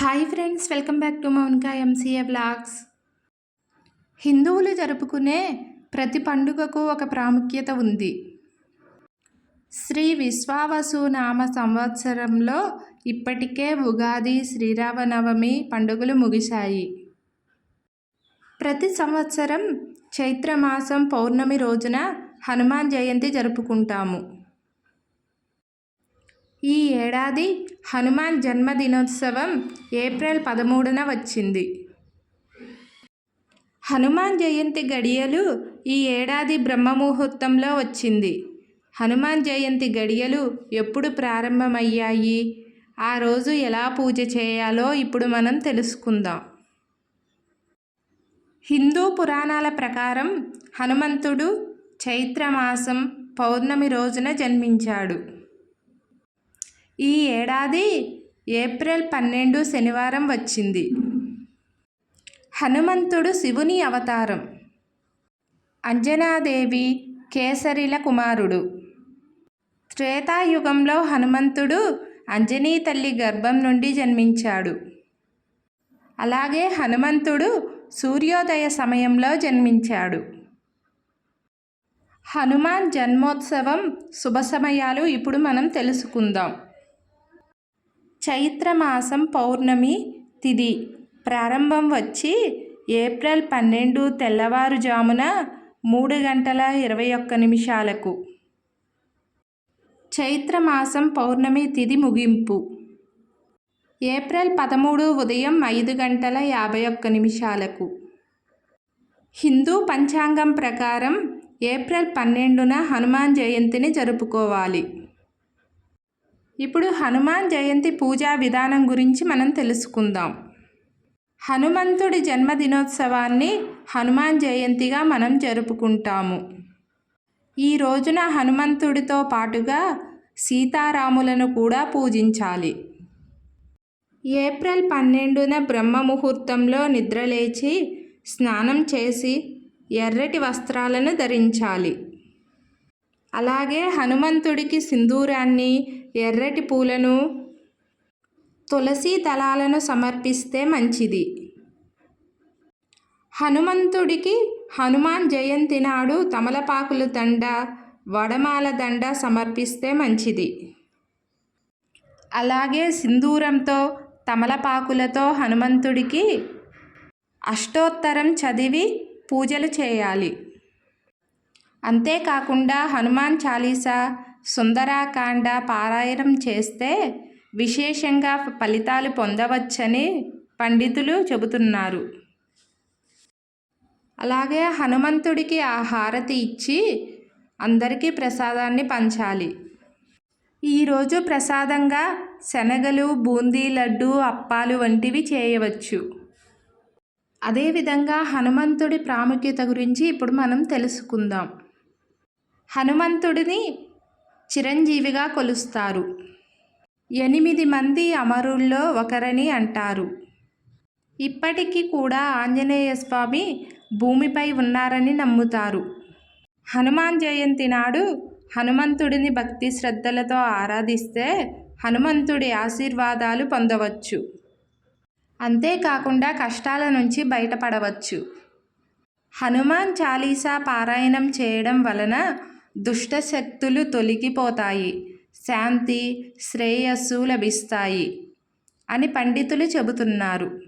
Hi friends welcome back to Mounika MCA blogs హిందువులు జరుపుకునే ప్రతి పండుగకు ఒక ప్రాముఖ్యత ఉంది. శ్రీ విశ్వావసు నామ సంవత్సరంలో ఇప్పటికే ఉగాది శ్రీరామనవమి పండుగలు ముగిశాయి. ప్రతి సంవత్సరం చైత్రమాసం పౌర్ణమి రోజున హనుమాన్ జయంతి జరుపుకుంటాము. ఈ ఏడాది హనుమాన్ జన్మదినోత్సవం ఏప్రిల్ పదమూడున వచ్చింది. హనుమాన్ జయంతి గడియలు ఈ ఏడాది బ్రహ్మముహూర్తంలో వచ్చింది. హనుమాన్ జయంతి గడియలు ఎప్పుడు ప్రారంభమయ్యాయి? ఆ రోజు ఎలా పూజ చేయాలో ఇప్పుడు మనం తెలుసుకుందాం. హిందూ పురాణాల ప్రకారం హనుమంతుడు చైత్రమాసం పౌర్ణమి రోజున జన్మించాడు. ఈ ఏడాది ఏప్రిల్ పన్నెండు శనివారం వచ్చింది. హనుమంతుడు శివుని అవతారం. అంజనాదేవి కేసరిల కుమారుడు. త్రేతాయుగంలో హనుమంతుడు అంజనీ తల్లి గర్భం నుండి జన్మించాడు. అలాగే హనుమంతుడు సూర్యోదయ సమయంలో జన్మించాడు. హనుమాన్ జన్మోత్సవం శుభ సమయాలు ఇప్పుడు మనం తెలుసుకుందాం. చైత్రమాసం పౌర్ణమి తిది. ప్రారంభం వచ్చి ఏప్రిల్ పన్నెండు తెల్లవారుజామున మూడు గంటల ఇరవై ఒక్క నిమిషాలకు. చైత్రమాసం పౌర్ణమి తిది ముగింపు. ఏప్రిల్ పదమూడు ఉదయం ఐదు గంటల యాభై ఒక్క నిమిషాలకు. హిందూ పంచాంగం ప్రకారం ఏప్రిల్ పన్నెండున హనుమాన్ జయంతిని జరుపుకోవాలి. ఇప్పుడు హనుమాన్ జయంతి పూజా విధానం గురించి మనం తెలుసుకుందాం. హనుమంతుడి జన్మదినోత్సవాన్ని హనుమాన్ జయంతిగా మనం జరుపుకుంటాము. ఈ రోజున హనుమంతుడితో పాటుగా సీతారాములను కూడా పూజించాలి. ఏప్రిల్ పన్నెండున బ్రహ్మ ముహూర్తంలో నిద్రలేచి స్నానం చేసి ఎర్రటి వస్త్రాలను ధరించాలి. అలాగే హనుమంతుడికి సింధూరాన్ని ఎర్రటి పూలను తులసి దళాలను సమర్పిస్తే మంచిది. హనుమంతుడికి హనుమాన్ జయంతి నాడు తమలపాకుల దండ వడమాల దండ సమర్పిస్తే మంచిది. అలాగే సింధూరంతో తమలపాకులతో హనుమంతుడికి అష్టోత్తరం చదివి పూజలు చేయాలి. అంతేకాకుండా హనుమాన్ చాలీసా సుందరాకాండ పారాయణం చేస్తే విశేషంగా ఫలితాలు పొందవచ్చని పండితులు చెబుతున్నారు. అలాగే హనుమంతుడికి ఆ హారతి ఇచ్చి అందరికీ ప్రసాదాన్ని పంచాలి. ఈరోజు ప్రసాదంగా శనగలు బూందీ లడ్డు అప్పాలు వంటివి చేయవచ్చు. అదేవిధంగా హనుమంతుడి ప్రాముఖ్యత గురించి ఇప్పుడు మనం తెలుసుకుందాం. హనుమంతుడిని చిరంజీవిగా కొలుస్తారు. ఎనిమిది మంది అమరుల్లో ఒకరని అంటారు. ఇప్పటికీ కూడా ఆంజనేయ స్వామి భూమిపై ఉన్నారని నమ్ముతారు. హనుమాన్ జయంతి నాడు హనుమంతుడిని భక్తి శ్రద్ధలతో ఆరాధిస్తే హనుమంతుడి ఆశీర్వాదాలు పొందవచ్చు. అంతేకాకుండా కష్టాల నుంచి బయటపడవచ్చు. హనుమాన్ చాలీసా పారాయణం చేయడం వలన దుష్ట శక్తులు తొలగిపోతాయి. శాంతి శ్రేయస్సు లభిస్తాయి అని పండితులు చెబుతున్నారు.